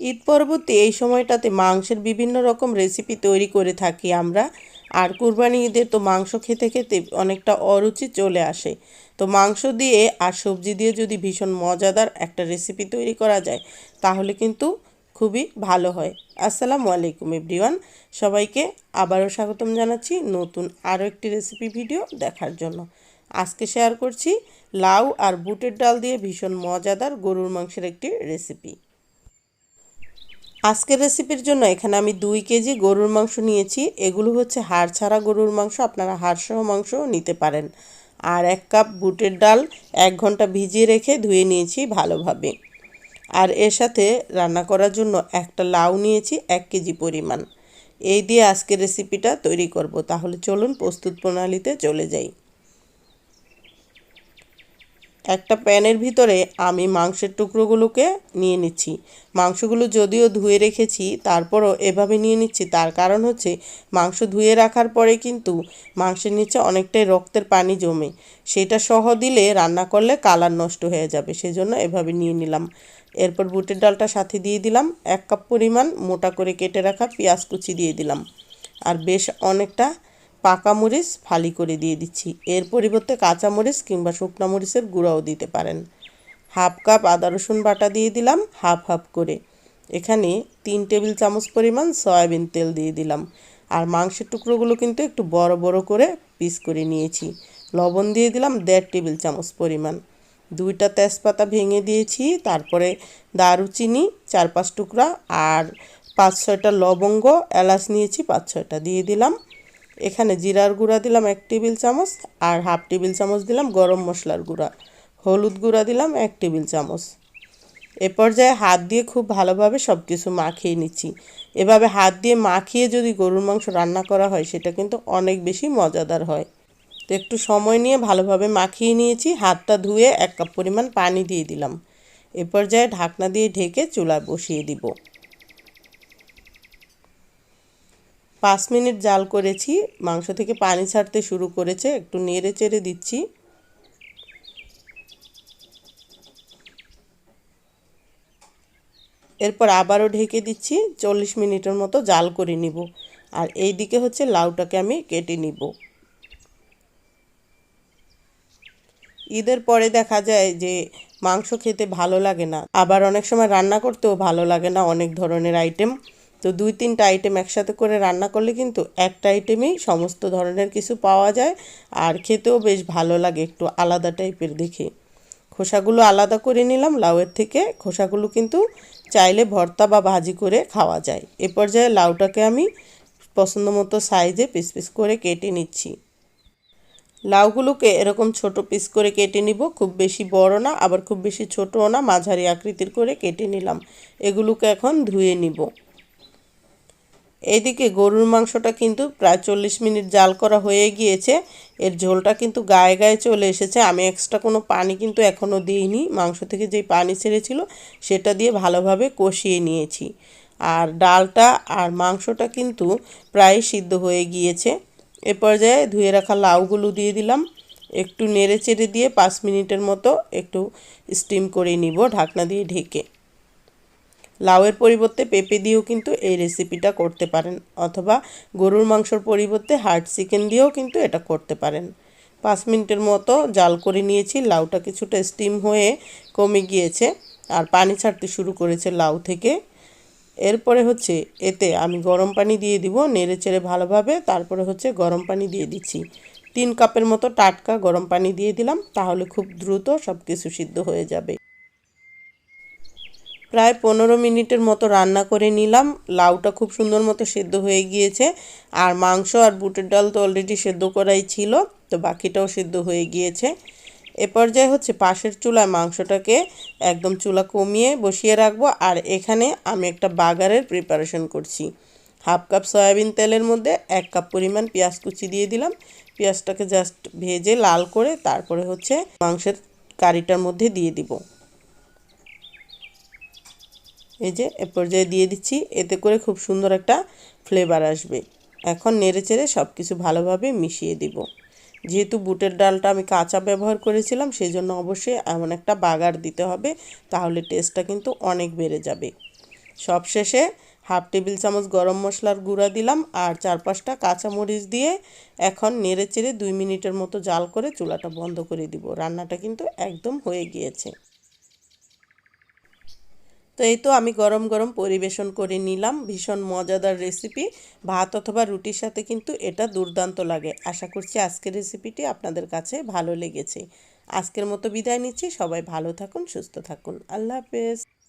ঈদ পরবর্তী এই সময়টাতে মাংসের বিভিন্ন রকম রেসিপি তৈরি করে থাকি আমরা। আর কুরবানি ঈদে তো মাংস খেতে খেতে অনেকটা অরুচি চলে আসে। তো মাংস দিয়ে আর সবজি দিয়ে যদি ভীষণ মজাদার একটা রেসিপি তৈরি করা যায়, তাহলে কিন্তু খুবই ভালো হয়। আসসালামু আলাইকুম এভরিওয়ান, সবাইকে আবারও স্বাগতম জানাচ্ছি নতুন আরও একটি রেসিপি ভিডিও দেখার জন্য। আজকে শেয়ার করছি লাউ আর বুটের ডাল দিয়ে ভীষণ মজাদার গরুর মাংসের একটি রেসিপি আজকের রেসিপির জন্য এখানে আমি দুই কেজি গরুর মাংস নিয়েছি। এগুলো হচ্ছে হাড় ছাড়া গরুর মাংস, আপনারা হাড়সহ মাংসও নিতে পারেন। আর এক কাপ বুটের ডাল এক ঘণ্টা ভিজিয়ে রেখে ধুয়ে নিয়েছি ভালোভাবে। আর এর সাথে রান্না করার জন্য একটা লাউ নিয়েছি এক কেজি পরিমাণ। এই দিয়ে আজকের রেসিপিটা তৈরি করব। তাহলে চলুন প্রস্তুত প্রণালীতে চলে যাই। একটা প্যানের ভিতরে আমি মাংসের টুকরোগুলোকে নিয়ে নিচ্ছি। মাংসগুলো যদিও ধুয়ে রেখেছি, তারপরও এভাবে নিয়ে নিচ্ছি। তার কারণ হচ্ছে, মাংস ধুয়ে রাখার পরে কিন্তু মাংসের নিচে অনেকটাই রক্তের পানি জমে। সেটা সহ দিলে রান্না করলে কালার নষ্ট হয়ে যাবে, সেজন্য এভাবে নিয়ে নিলাম। এরপর বুটের ডালটা সাথে দিয়ে দিলাম। এক কাপ পরিমাণ মোটা করে কেটে রাখা পেঁয়াজ কুচি দিয়ে দিলাম। আর বেশ অনেকটা পাকা মরিচ ফালি করে দিয়ে দিচ্ছি। এর পরিবর্তে কাঁচা মরিচ কিংবা শুকনো মরিচের গুঁড়াও দিতে পারেন। হাফ কাপ আদা রসুন বাটা দিয়ে দিলাম, হাফ হাফ করে। এখানে তিন টেবিল চামচ পরিমাণ সয়াবিন তেল দিয়ে দিলাম। আর মাংসের টুকরোগুলো কিন্তু একটু বড় বড় করে পিস করে নিয়েছি। লবণ দিয়ে দিলাম দেড় টেবিল চামচ পরিমাণ। দুইটা তেজপাতা ভেঙে দিয়েছি, তারপরে দারুচিনি চার পাঁচ টুকরা আর পাঁচ ছয়টা লবঙ্গ, এলাচ নিয়েছি পাঁচ ছয়টা দিয়ে দিলাম। এখানে জিরার গুঁড়া দিলাম এক টেবিল চামচ আর হাফ টেবিল চামচ দিলাম গরম মশলার গুঁড়া। হলুদ গুঁড়া দিলাম এক টেবিল চামচ। এ পর্যায়ে হাত দিয়ে খুব ভালোভাবে সব কিছু মাখিয়ে নিচ্ছি। এভাবে হাত দিয়ে মাখিয়ে যদি গরুর মাংস রান্না করা হয়, সেটা কিন্তু অনেক বেশি মজাদার হয়। তো একটু সময় নিয়ে ভালোভাবে মাখিয়ে নিয়েছি। হাতটা ধুয়ে এক কাপ পরিমাণ পানি দিয়ে দিলাম। এ পর্যায়ে ঢাকনা দিয়ে ঢেকে চুলা বসিয়ে দিব। পাঁচ মিনিট জাল করেছি, মাংস থেকে পানি ছাড়তে শুরু করেছে, একটু নেড়ে চেড়ে দিচ্ছি। এরপর আবারও ঢেকে দিচ্ছি, চল্লিশ মিনিটের মতো জাল করে নিব। আর এই দিকে হচ্ছে লাউটাকে আমি কেটে নিব। ঈদের পরে দেখা যায় যে মাংস খেতে ভালো লাগে না। আবার অনেক সময় রান্না করতেও ভালো লাগে না অনেক ধরনের আইটেম। তো দুই তিনটা আইটেম একসাথে করে রান্না করলে কিন্তু একটা আইটেমেই সমস্ত ধরনের কিছু পাওয়া যায়। আর খেতেও বেশ ভালো লাগে একটু আলাদা টাইপের দেখে। খোসাগুলো আলাদা করে নিলাম, লাউয়ের থেকে। খোসাগুলো কিন্তু চাইলে ভর্তা বা ভাজি করে খাওয়া যায়। এ পর্যায়ে লাউটাকে আমি পছন্দ মতো সাইজে পিস পিস করে কেটে নিচ্ছি। লাউগুলোকে এরকম ছোট পিস করে কেটে নিব। খুব বেশি বড় না, আবার খুব বেশি ছোটও না। মাঝারি আকৃতির করে কেটে নিলাম। এগুলোকে এখন ধুয়ে নিব। এইদিকে গরুর মাংসটা কিন্তু প্রায় চল্লিশ মিনিট জাল করা হয়ে গিয়েছে। এর ঝোলটা কিন্তু গায়ে গায়ে চলে এসেছে। আমি এক্সট্রা কোনো পানি কিন্তু এখনও দিইনি। মাংস থেকে যেই পানি ছেড়েছিল, সেটা দিয়ে ভালোভাবে কষিয়ে নিয়েছি। আর ডালটা আর মাংসটা কিন্তু প্রায় সিদ্ধ হয়ে গিয়েছে। এ পর্যায়ে ধুয়ে রাখা লাউগুলো দিয়ে দিলাম। একটু নেড়ে চেড়ে দিয়ে পাঁচ মিনিটের মতো একটু স্টিম করে নিব ঢাকনা দিয়ে ঢেকে। লাউয়ের পরিবর্তে পেঁপে দিয়েও কিন্তু এই রেসিপিটা করতে পারেন, অথবা গরুর মাংসর পরিবর্তে হার্ড চিকেন দিয়েও কিন্তু এটা করতে পারেন। পাঁচ মিনিটের মতো জাল করে নিয়েছি, লাউটা কিছুটা স্টিম হয়ে কমে গিয়েছে আর পানি ছাড়তে শুরু করেছে লাউ থেকে। এরপরে হচ্ছে এতে আমি গরম পানি দিয়ে দিব নেড়ে চেড়ে ভালোভাবে, তারপরে হচ্ছে গরম পানি দিয়ে দিচ্ছি। তিন কাপের মতো টাটকা গরম পানি দিয়ে দিলাম, তাহলে খুব দ্রুত সব কিছু সিদ্ধ হয়ে যাবে। প্রায় পনেরো মিনিটের মতো রান্না করে নিলাম। লাউটা খুব সুন্দর মতো সেদ্ধ হয়ে গিয়েছে। আর মাংস আর বুটের ডাল তো অলরেডি সেদ্ধ করাই ছিল, তো বাকিটাও সেদ্ধ হয়ে গিয়েছে। এ পর্যায়ে হচ্ছে পাশের চুলায় মাংসটাকে একদম চুলা কমিয়ে বসিয়ে রাখব। আর এখানে আমি একটা বাগারের প্রিপারেশন করছি। হাফ কাপ সয়াবিন তেলের মধ্যে এক কাপ পরিমাণ পেঁয়াজ কুচি দিয়ে দিলাম। পেঁয়াজটাকে জাস্ট ভেজে লাল করে তারপরে হচ্ছে মাংসের কারিটার মধ্যে দিয়ে দিব। এই যে, এ পর্যায়ে দিয়ে দিচ্ছি। এতে করে খুব সুন্দর একটা ফ্লেভার আসবে। এখন নেড়ে চেড়ে সব কিছু ভালোভাবে মিশিয়ে দিব। যেহেতু বুটের ডালটা আমি কাঁচা ব্যবহার করেছিলাম সেই জন্য অবশ্যই এমন একটা বাগার দিতে হবে, তাহলে টেস্টটা কিন্তু অনেক বেড়ে যাবে। সবশেষে হাফ টেবিল চামচ গরম মশলার গুঁড়া দিলাম, আর চার পাঁচটা কাঁচামরিচ দিয়ে এখন নেড়ে চেড়ে দুই মিনিটের মতো জাল করে চুলাটা বন্ধ করে দিব। রান্নাটা কিন্তু একদম হয়ে গিয়েছে। তো এই তো আমি গরম গরম পরিবেশন করে নিলাম। ভীষণ মজাদার রেসিপি ভাত অথবা রুটির সাথে কিন্তু এটা দুর্দান্ত লাগে। আশা করছি আজকের রেসিপিটি আপনাদের কাছে ভালো লেগেছে। আজকের মতো বিদায় নিচ্ছি। সবাই ভালো থাকুন, সুস্থ থাকুন। আল্লাহ হাফেজ।